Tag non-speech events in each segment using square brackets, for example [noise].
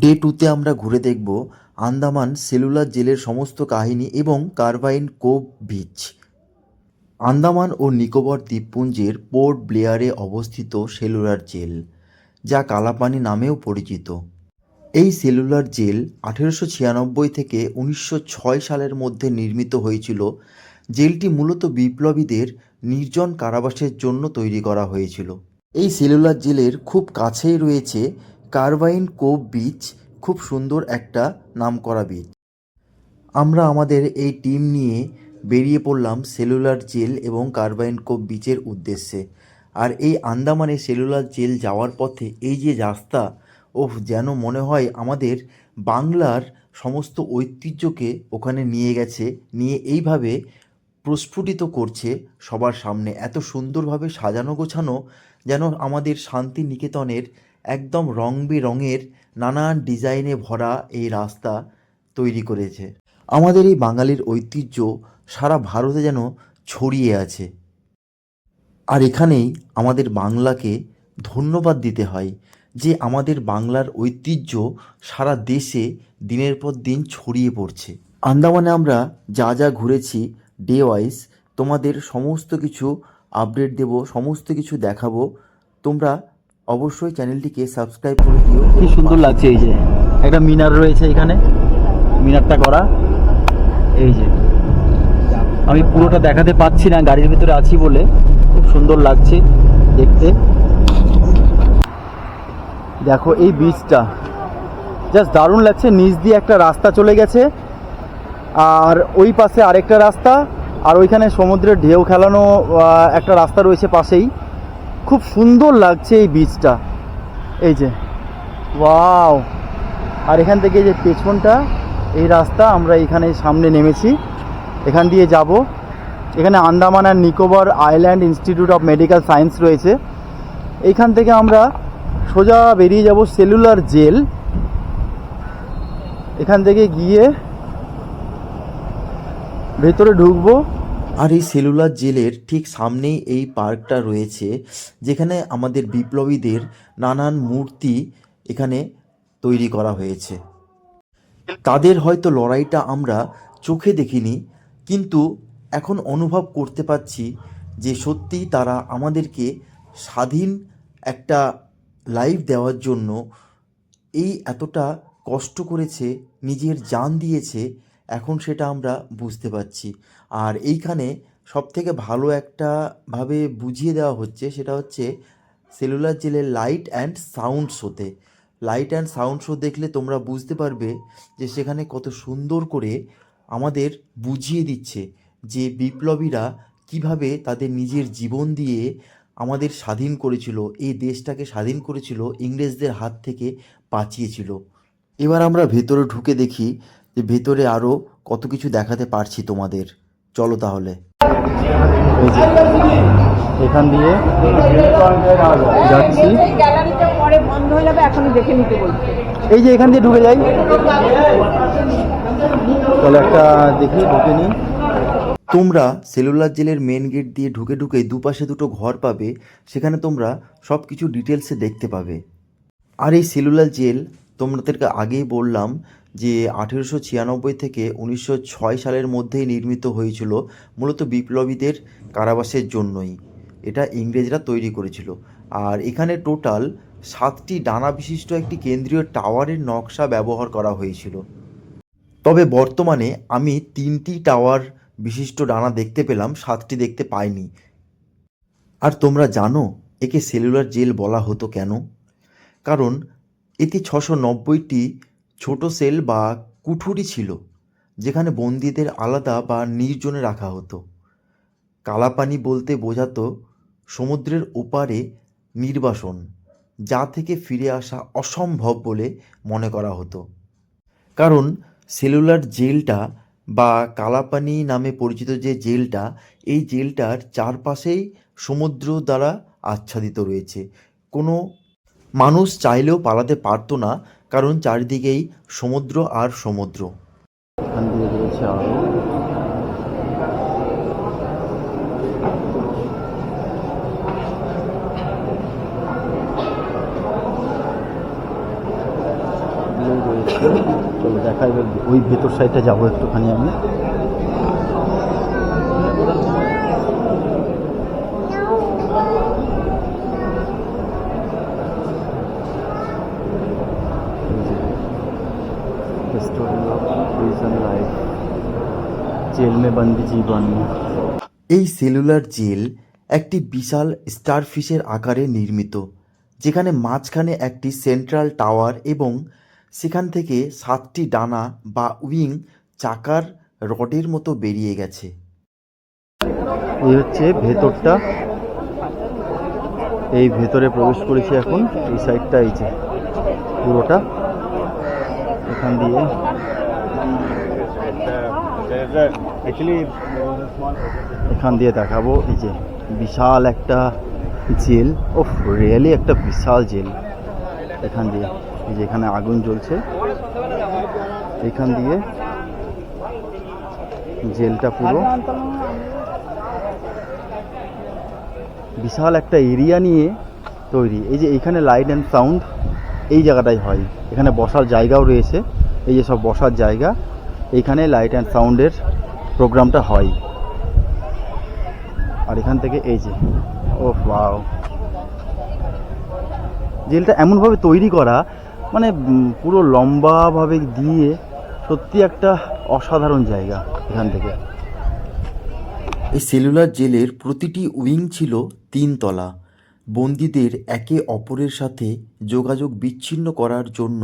Day টুতে আমরা ঘুরে দেখব আন্দামান সেলুলার জেলের সমস্ত কাহিনী এবং কার্বাইন কোভ বিচ আন্দামান ও নিকোবর দ্বীপপুঞ্জের পোর্ট ব্লেয়ারে অবস্থিত সেলুলার জেল, যা কালাপানি নামেও পরিচিত। এই সেলুলার জেল আঠেরোশো ছিয়ানব্বই থেকে উনিশশো ছয় সালের মধ্যে নির্মিত হয়েছিল। জেলটি মূলত বিপ্লবীদের নির্জন কারাবাসের জন্য তৈরি করা হয়েছিল। এই সেলুলার জেলের খুব কাছেই রয়েছে কার্বাইন কোভ বিচ খুব সুন্দর একটা নামকরা বিচ। আমরা আমাদের এই টিম নিয়ে বেরিয়ে পড়লাম সেলুলার জেল এবং কার্বাইন কোভ বিচের উদ্দেশ্যে। আর এই আন্দামানে সেলুলার জেল যাওয়ার পথে এই যে রাস্তা, ওহ, যেন মনে হয় আমাদের বাংলার সমস্ত ঐতিহ্যকে ওখানে নিয়ে গেছে, নিয়ে এইভাবে প্রস্ফুটিত করছে সবার সামনে। এত সুন্দরভাবে সাজানো গোছানো যেন আমাদের শান্তিনিকেতনের একদম রং বেরঙের নানান ডিজাইনে ভরা এই রাস্তা তৈরি করেছে। আমাদের এই বাঙালির ঐতিহ্য সারা ভারতে যেন ছড়িয়ে আছে। আর এখানেই আমাদের বাংলাকে ধন্যবাদ দিতে হয় যে আমাদের বাংলার ঐতিহ্য সারা দেশে দিনের পর দিন ছড়িয়ে পড়ছে। আন্দামানে আমরা যা যা ঘুরেছি ডে ওয়াইজ তোমাদের সমস্ত কিছু আপডেট দেব, সমস্ত কিছু দেখাবো, তোমরা অবশ্যই চ্যানেলটিকে সাবস্ক্রাইব করে দিও। কি সুন্দর লাগছে এই যে। একটা মিনার রয়েছে এখানে। মিনারটা করা। এই যে। আমি পুরোটা দেখাতে পাচ্ছি না, গাড়ির ভিতরে আছি বলে। খুব সুন্দর লাগছে দেখতে। দেখো এই বীজটা জাস্ট দারুণ লাগছে, নিচ দিয়ে একটা রাস্তা চলে গেছে। আর ওই পাশে আরেকটা রাস্তা, আর ওইখানে সমুদ্রের ঢেউ খেলানো একটা রাস্তা রয়েছে পাশেই। খুব সুন্দর লাগছে এই বীজটা এই যে ওয়াও আর এখান থেকে যে পেছনটা, এই রাস্তা আমরা এখানে সামনে নেমেছি। এখান দিয়ে যাব। এখানে আন্দামান আর Nicobar island institute of medical science রয়েছে। এইখান থেকে আমরা সোজা বেরিয়ে যাব সেলুলার জেল। এখান থেকে গিয়ে ভেতরে ঢুকবো। আর এই সেলুলার জেলের ঠিক সামনেই এই পার্কটা রয়েছে, যেখানে আমাদের বিপ্লবীদের নানান মূর্তি এখানে তৈরি করা হয়েছে। তাদের হয়তো লড়াইটা আমরা চোখে দেখিনি, কিন্তু এখন অনুভব করতে পারছি যে সত্যিই তারা আমাদেরকে স্বাধীন একটা লাইফ দেওয়ার জন্য এই এতটা কষ্ট করেছে, নিজের জান দিয়েছে এখন সেটা আমরা বুঝতে পারছি। আর এইখানে সবথেকে ভালো একটা ভাবে বুঝিয়ে দেওয়া হচ্ছে সেটা হচ্ছে সেলুলার জেলের লাইট অ্যান্ড সাউন্ড শোতে লাইট অ্যান্ড সাউন্ড শো দেখলে তোমরা বুঝতে পারবে যে সেখানে কত সুন্দর করে আমাদের বুঝিয়ে দিচ্ছে যে বিপ্লবীরা কীভাবে তাদের নিজের জীবন দিয়ে আমাদের স্বাধীন করেছিল, এই দেশটাকে স্বাধীন করেছিল, ইংরেজদের হাত থেকে বাঁচিয়েছিল। এবার আমরা ভেতরে ঢুকে দেখি যে ভেতরে আরও কত কিছু দেখাতে পারছি তোমাদের। চলো তাহলে। এখান দিয়ে যাচ্ছি। এই যে এখান দিয়ে ঢুকে যাই। তাহলে একটা দেখি ঢুকে নিই। তোমরা সেলুলার জেলের মেন গেট দিয়ে ঢুকে ঢুকে দুপাশে দুটো ঘর পাবে সেখানে তোমরা সব কিছু ডিটেলসে দেখতে পাবে। আর এই সেলুলার জেল তোমাদেরকে আগেই বললাম যে আঠেরোশো ছিয়ানব্বই থেকে উনিশশো ছয় সালের মধ্যেই নির্মিত হয়েছিল মূলত বিপ্লবীদের কারাবাসের জন্যই। এটা ইংরেজরা তৈরি করেছিল। আর এখানে টোটাল সাতটি ডানা বিশিষ্ট একটি কেন্দ্রীয় টাওয়ারের নকশা ব্যবহার করা হয়েছিল। তবে বর্তমানে আমি তিনটি টাওয়ার বিশিষ্ট ডানা দেখতে পেলাম, সাতটি দেখতে পাইনি। আর তোমরা জানো একে সেলুলার জেল বলা হতো কেন? কারণ এতে ছশো নব্বইটি ছোট সেল বা কুঠুরি ছিল, যেখানে বন্দীদের আলাদা বা নির্জনে রাখা হতো। কালাপানি বলতে বোঝাতো সমুদ্রের ওপারে নির্বাসন, যা থেকে ফিরে আসা অসম্ভব বলে মনে করা হতো। কারণ সেলুলার জেলটা বা কালাপানি নামে পরিচিত যে জেলটা, এই জেলটার চারপাশেই সমুদ্র দ্বারা আচ্ছাদিত রয়েছে। কোনো মানুষ চাইলেও পালাতে পারতো না কারণ চারিদিকেই সমুদ্র আর সমুদ্র। দিয়ে রয়েছে। চলো দেখা ওই ভেতর সাইডটা যাব একটুখানি আমি। এই সেলুলার জেল একটি বিশাল স্টারফিশের আকারে নির্মিত, যেখানে মাঝখানে একটি সেন্ট্রাল টাওয়ার এবং সেখান থেকে সাতটি ডানা বা উইং চাকার রডের মতো বেরিয়ে গেছে। এই হচ্ছে ভেতরটা। এই ভেতরে প্রবেশ করেছি এখন, এই সাইডটা, এই যে পুরোটা। এখান দিয়ে এখান দিয়ে দেখাবো এই যে বিশাল একটা জেল। ও রিয়েলি একটা বিশাল জেল। এখান দিয়ে এই যে এখানে আগুন জ্বলছে। এখান দিয়ে জেলটা পুরো। বিশাল একটা এরিয়া নিয়ে তৈরি। এই যে এইখানে লাইট অ্যান্ড সাউন্ড এই জায়গাটাই হয়। এখানে বসার জায়গাও রয়েছে। এই যে সব বসার জায়গা, এইখানে লাইট অ্যান্ড সাউন্ডের প্রোগ্রামটা হয়। আর এখান থেকে এই যে ও ওয়াও জেলটা এমনভাবে তৈরি করা মানে পুরো লম্বাভাবে দিয়ে সত্যি একটা অসাধারণ জায়গা এখান থেকে। এই সেলুলার জেলের প্রতিটি উইং ছিল তিনতলা। বন্দীদের একে অপরের সাথে যোগাযোগ বিচ্ছিন্ন করার জন্য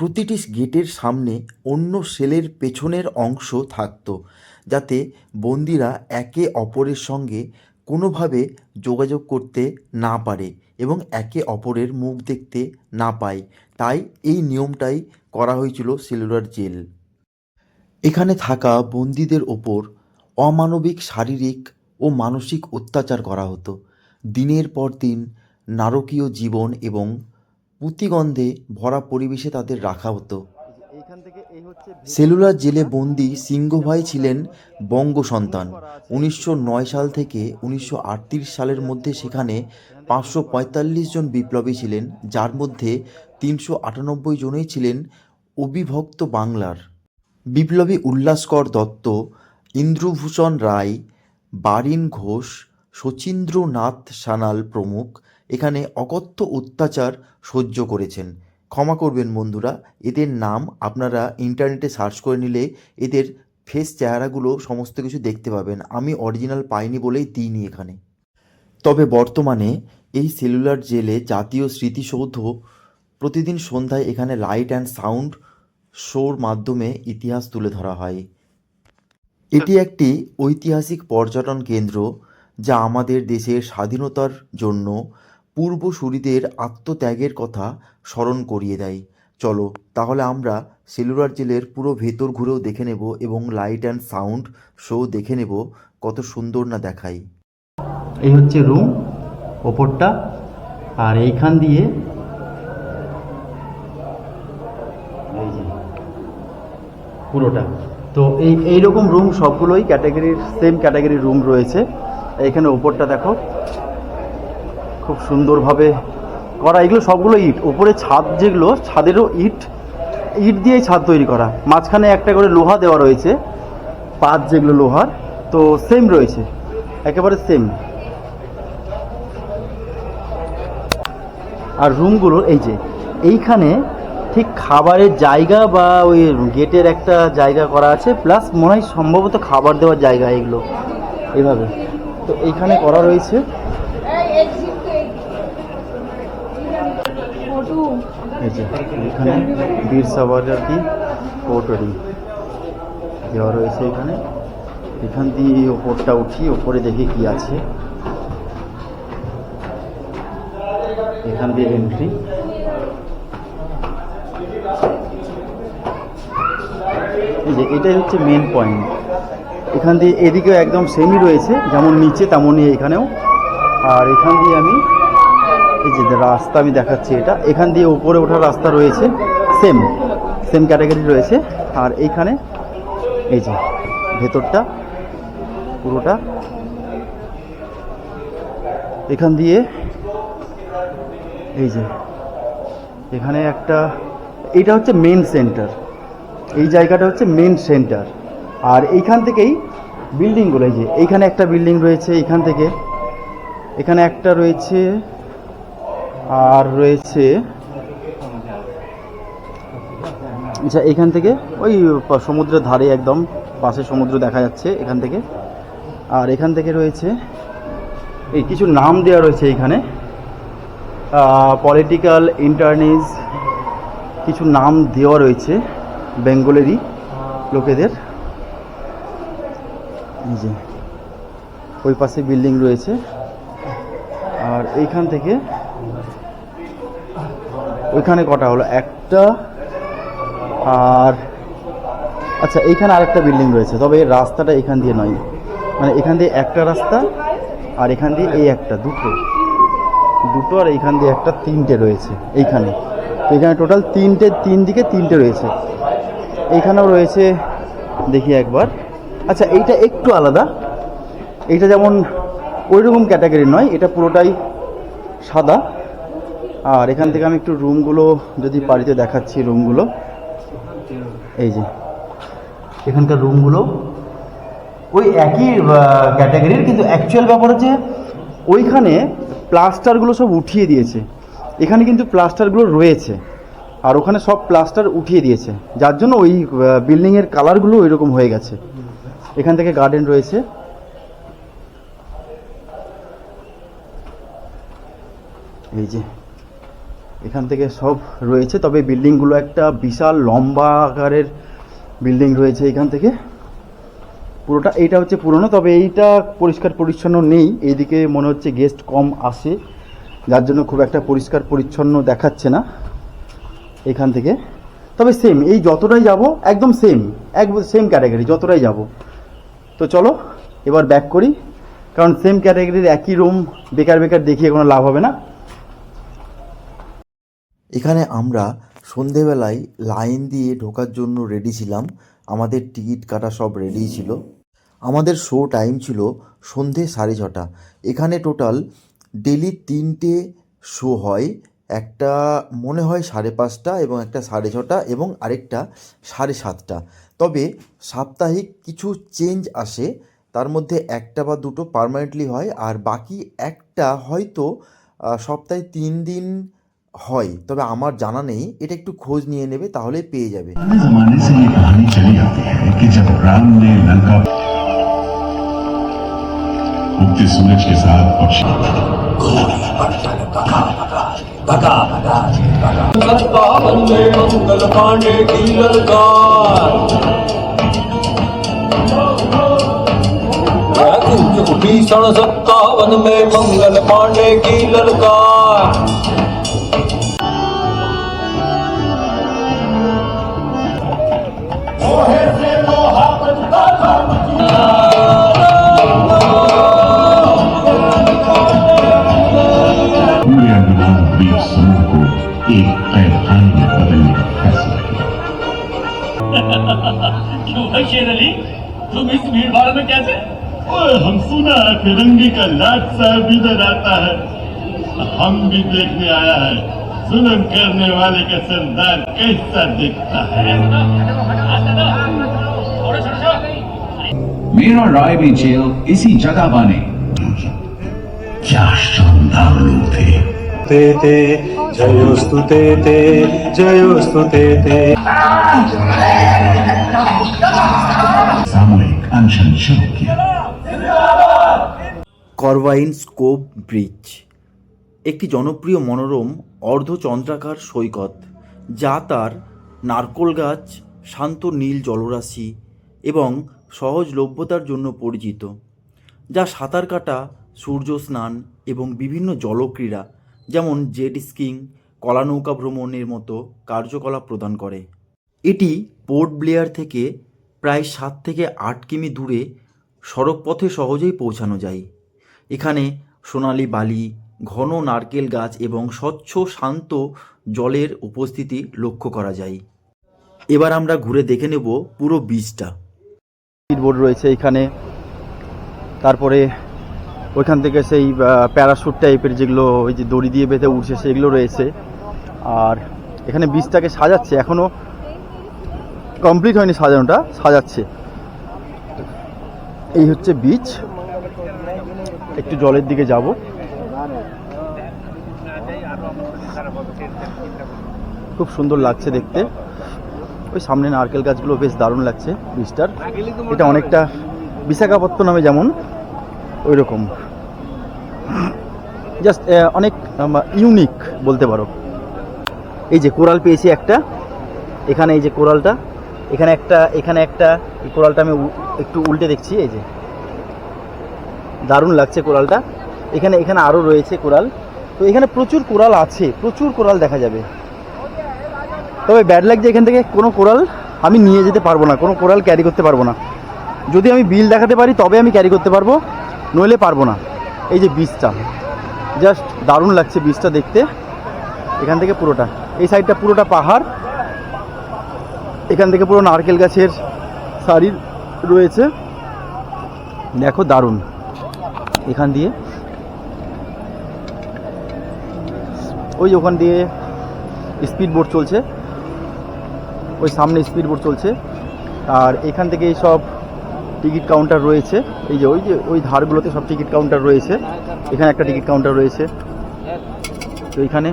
প্রতিটি গেটের সামনে অন্য সেলের পেছনের অংশ থাকত, যাতে বন্দিরা একে অপরের সঙ্গে কোনোভাবে যোগাযোগ করতে না পারে এবং একে অপরের মুখ দেখতে না পায়। তাই এই নিয়মটাই করা হয়েছিল সেলুলার জেল। এখানে থাকা বন্দীদের ওপর অমানবিক, শারীরিক ও মানসিক অত্যাচার করা হতো। দিনের পর দিন নারকীয় জীবন এবং পুঁতিগন্ধে ভরা পরিবেশে তাদের রাখা হতো। সেলুলার জেলে বন্দি সিংহভাই ছিলেন বঙ্গ সন্তান। উনিশশো নয় সাল থেকে উনিশশো আটত্রিশ সালের মধ্যে সেখানে পাঁচশো পঁয়তাল্লিশ জন বিপ্লবী ছিলেন যার মধ্যে তিনশো আটানব্বই জনই ছিলেন অবিভক্ত বাংলার। বিপ্লবী উল্লাসকর দত্ত ইন্দ্রভূষণ রায় বারিন ঘোষ শচীন্দ্রনাথ সানাল প্রমুখ এখানে অকথ্য অত্যাচার সহ্য করেছেন। ক্ষমা করবেন বন্ধুরা, এদের নাম আপনারা ইন্টারনেটে সার্চ করে নিলে এদের ফেস চেহারাগুলো সমস্ত কিছু দেখতে পাবেন। আমি অরিজিনাল পাইনি বলেই দিইনি এখানে। তবে বর্তমানে এই সেলুলার জেলে জাতীয় স্মৃতিসৌধ প্রতিদিন সন্ধ্যায় এখানে লাইট অ্যান্ড সাউন্ড শোর মাধ্যমে ইতিহাস তুলে ধরা হয়। এটি একটি ঐতিহাসিক পর্যটন কেন্দ্র যা আমাদের দেশের স্বাধীনতার জন্য পূর্বসূরিদের আত্মত্যাগের কথা স্মরণ করিয়ে দেয়। চলো, তাহলে আমরা সেলুলার জেলের পুরো ভেতর ঘুরেও দেখে নেব এবং লাইট অ্যান্ড সাউন্ড শো দেখে নেব কত সুন্দর না দেখায়। এই হচ্ছে রুম, ওপরটা, আর এইখান দিয়ে পুরোটা। তো এই, এইরকম রুম সবগুলোই ক্যাটাগরির সেম ক্যাটাগরির রুম রয়েছে। এখানে ওপরটা দেখো। খুব সুন্দরভাবে করা। এগুলো সবগুলো ইট। ওপরে ছাদ যেগুলো, ছাদেরও ইট। ইট দিয়েই ছাদ তৈরি করা। মাঝখানে একটা করে লোহা দেওয়া রয়েছে। পাত যেগুলো লোহার। তো সেম রয়েছে। একেবারে সেম আর রুমগুলোর এই যে, এইখানে ঠিক খাবারের জায়গা বা ওই গেটের একটা জায়গা করা আছে প্লাস মনে হয় সম্ভবত খাবার দেওয়ার জায়গা এগুলো। এভাবে। তো এইখানে করা রয়েছে। এই যে, এখানে বীর সাবারকি কোটরি দেওয়া রয়েছে এখানে। এখান দিয়ে ওপরটা উঠি, ওপরে দেখি কি আছে। এখান দিয়ে এন্ট্রি এই যে, এটাই হচ্ছে মেন পয়েন্ট এখান দিয়ে এদিকেও একদম সেমই রয়েছে, যেমন নিচে তেমনই এখানেও। আর এখান দিয়ে আমি এই যে রাস্তা আমি দেখাচ্ছি এটা, এখান দিয়ে উপরে ওঠার রাস্তা রয়েছে সেম সেম ক্যাটাগরি রয়েছে। আর এইখানে এই যে ভেতরটা, পুরোটা। এখান দিয়ে এই যে এখানে একটা, এইটা হচ্ছে মেন সেন্টার এই জায়গাটা হচ্ছে মেন সেন্টার আর এইখান থেকেই বিল্ডিংগুলো এই যে এইখানে একটা বিল্ডিং রয়েছে, এইখান থেকে। এখানে একটা রয়েছে আর রয়েছে আচ্ছা এইখান থেকে ওই সমুদ্রের ধারে একদম পাশে সমুদ্র দেখা যাচ্ছে এখান থেকে। আর এখান থেকে রয়েছে, এই কিছু নাম দেওয়া রয়েছে এখানে। পলিটিক্যাল ইন্টারনিজ কিছু নাম দেওয়া রয়েছে বেঙ্গলেরই লোকেদের। যে, ওই পাশে বিল্ডিং রয়েছে। আর এইখান থেকে ওইখানে কটা হলো? একটা আর আচ্ছা এইখানে আরেকটা বিল্ডিং রয়েছে, তবে রাস্তাটা এখান দিয়ে নয়। মানে এখান দিয়ে একটা রাস্তা আর এখান দিয়ে এই একটা, দুটো। দুটো আর এইখান দিয়ে একটা, তিনটে রয়েছে, এইখানে। এখানে টোটাল তিনটে, তিন দিকে তিনটে রয়েছে। এইখানেও রয়েছে, দেখি একবার। আচ্ছা এইটা একটু আলাদা। এইটা যেমন ওইরকম ক্যাটাগরি নয়, এটা পুরোটাই সাদা। আর এখান থেকে আমি একটু রুমগুলো যদি বাড়িতে দেখাচ্ছি, রুমগুলো। এই যে, এখানকার রুমগুলো। ওই একই ক্যাটাগরির, কিন্তু অ্যাকচুয়াল ব্যাপার হচ্ছে ওইখানে প্লাস্টারগুলো সব উঠিয়ে দিয়েছে। এখানে কিন্তু প্লাস্টারগুলো রয়েছে। আর ওখানে সব প্লাস্টার উঠিয়ে দিয়েছে। যার জন্য ওই বিল্ডিংয়ের কালারগুলো ওই রকম হয়ে গেছে। এখান থেকে গার্ডেন রয়েছে। এই যে এখান থেকে সব রয়েছে। তবে বিল্ডিংগুলো একটা বিশাল লম্বা আকারের বিল্ডিং রয়েছে এখান থেকে। পুরোটা এইটা হচ্ছে পুরনো, তবে এইটা পরিষ্কার পরিচ্ছন্ন নেই। এইদিকে মনে হচ্ছে গেস্ট কম আসে, যার জন্য খুব একটা পরিষ্কার পরিচ্ছন্ন দেখাচ্ছে না এখান থেকে। তবে সেম এই যতটাই যাব, একদম সেম একদম সেম ক্যাটাগরি যতটাই যাব। তো চলো, এবার ব্যাক করি। কারণ সেম ক্যাটাগরির একই রুম বেকার বেকার দেখিয়ে কোনো লাভ হবে না। এখানে আমরা সন্ধেবেলায় লাইন দিয়ে ঢোকার জন্য রেডি ছিলাম। আমাদের টিকিট কাটা সব রেডি ছিল। আমাদের শো টাইম ছিল সন্ধে সাড়ে ছটা। এখানে টোটাল ডেলি তিনটে শো হয়। একটা মনে হয় সাড়ে পাঁচটা এবং একটা সাড়ে ছটা এবং আরেকটা সাড়ে সাতটা। তবে সাপ্তাহিক কিছু চেঞ্জ আসে। তার মধ্যে একটা বা দুটো পার্মানেন্টলি হয় আর বাকি একটা হয়তো সপ্তাহে তিন দিন হয় তবে আমার জানা নেই এটা একটু খোঁজ নিয়ে নেবে তাহলে পেয়ে যাবে पुराने जमाने से ये कहानी चली आती है कि जब राम ने लंका उगते सूरज के साथ पक्षी सत्तावन में मंगल पांडे की ललकार कुंज भीषण सत्तावन में मंगल पांडे की ललकार [laughs] शेर अली तुम इस भीड़ भाड़ में कैसे? ओए, हम सुना है का लाट साहब इधर आता है। हम भी देखने आया है। जुल्म करने वाले का सरदार कैसा दिखता है? मेरा राय भी जेल इसी जगह बने क्या शानदार लोग थे ते ते जयोस्तु ते ते जयोस्तु ते ते सामूहिक अनशन शुरू किया করভাইন স্কোপ ব্রিজ একটি জনপ্রিয় মনোরম অর্ধচন্দ্রাকার সৈকত যা তার নারকোল গাছ শান্ত নীল জলরাশি এবং সহজলভ্যতার জন্য পরিচিত, যা সাঁতার কাটা, সূর্য স্নান এবং বিভিন্ন জলক্রীড়া, যেমন জেট স্কিং, কলা নৌকা ভ্রমণের মতো কার্যকলাপ প্রদান করে। এটি পোর্ট ব্লেয়ার থেকে প্রায় সাত থেকে আট কিমি দূরে সড়কপথে সহজেই পৌঁছানো যায়। এখানে সোনালি বালি, ঘন নারকেল গাছ এবং স্বচ্ছ, শান্ত জলের উপস্থিতি লক্ষ্য করা যায়। এবার আমরা ঘুরে দেখে নেব পুরো বীজটা বোর্ড রয়েছে এখানে। তারপরে ওইখান থেকে সেই প্যারাশুট টাইপের যেগুলো ওই যে দড়ি দিয়ে বেঁধে উঠছে সেগুলো রয়েছে। আর এখানে বীজটাকে সাজাচ্ছে। এখনও কমপ্লিট হয়নি সাজানোটা, সাজাচ্ছে। এই হচ্ছে বীজ। একটু জলের দিকে যাব। খুব সুন্দর লাগছে দেখতে। ওই সামনে নারকেল গাছগুলো বেশ দারুণ লাগছে বীজটার এটা অনেকটা বিশাখাপত্তনমে যেমন ওই রকম জাস্ট অনেক ইউনিক বলতে পারো। এই যে কোরাল পেয়েছি একটা, এখানে এই যে কোরালটা, এখানে একটা এখানে একটা, এই কোরালটা আমি একটু উল্টে দেখছি, এই যে। দারুণ লাগছে কোরালটা। এখানে এখানে আরও রয়েছে কোরাল। তো এখানে প্রচুর কোরাল আছে, প্রচুর কোরাল দেখা যাবে। তবে ব্যাড লাগছে এখান থেকে কোনো কোরাল আমি নিয়ে যেতে পারব না, কোনো কোরাল ক্যারি করতে পারব না। যদি আমি বিল দেখাতে পারি, তবে আমি ক্যারি করতে পারব, নইলে পারব না। এই যে বীজটা জাস্ট দারুণ লাগছে বীজটা দেখতে। এখান থেকে পুরোটা, এই সাইডটা পুরোটা পাহাড়। এখান থেকে পুরো নারকেল গাছের সারি রয়েছে। দেখো দারুণ। এখান দিয়ে, ওই ওখান দিয়ে স্পিড বোট চলছে। ওই সামনে স্পিড বোট চলছে। আর এখান থেকে সব টিকিট কাউন্টার রয়েছে। এই যে ওই যে ওই ধারগুলোতে সব টিকিট কাউন্টার রয়েছে। এখানে একটা টিকিট কাউন্টার রয়েছে। তো এইখানে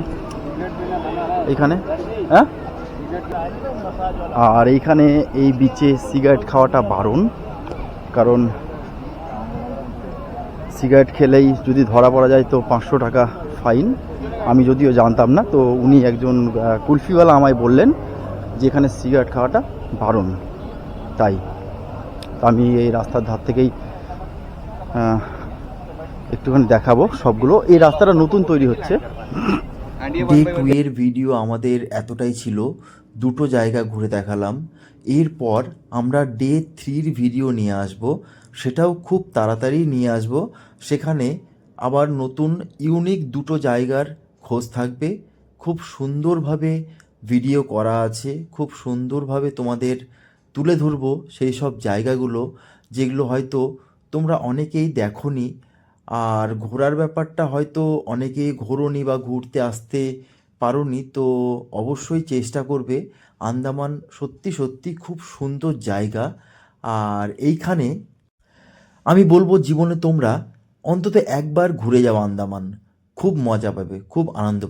এইখানে হ্যাঁ? আর এইখানে এই বিচে সিগারেট খাওয়াটা বারণ কারণ সিগারেট খেলেই যদি ধরা পড়া যায় তো পাঁচশো টাকা ফাইন আমি যদিও জানতাম না, তো উনি একজন কুলফিওয়ালা আমায় বললেন যে এখানে সিগারেট খাওয়াটা বারণ। তাই। তো আমি এই রাস্তার ধার থেকেই একটুখানি দেখাবো সবগুলো। এই রাস্তাটা নতুন তৈরি হচ্ছে। ডে টু এর ভিডিও আমাদের এতটাই ছিল দুটো জায়গা ঘুরে দেখালাম। এরপর আমরা ডে থ্রির ভিডিও নিয়ে আসব। সেটাও খুব তাড়াতাড়ি নিয়ে আসব। সেখানে আবার নতুন ইউনিক দুটো জায়গার খোঁজ থাকবে। খুব সুন্দরভাবে ভিডিও করা আছে, খুব সুন্দরভাবে তোমাদের তুলে ধরবো সেই সব জায়গাগুলো, যেগুলো হয়তো তোমরা অনেকেই দেখোনি। আর ঘোরার ব্যাপারটা হয়তো অনেকেই ঘোরোনি বা ঘুরতে আসতে পারোনি, তো অবশ্যই চেষ্টা করবে। আন্দামান সত্যি সত্যি খুব সুন্দর জায়গা। আর এইখানে আমি বলব জীবনে তোমরা অন্তত একবার ঘুরে যাও আন্দামান। খুব মজা পাবে, খুব আনন্দ পাবে।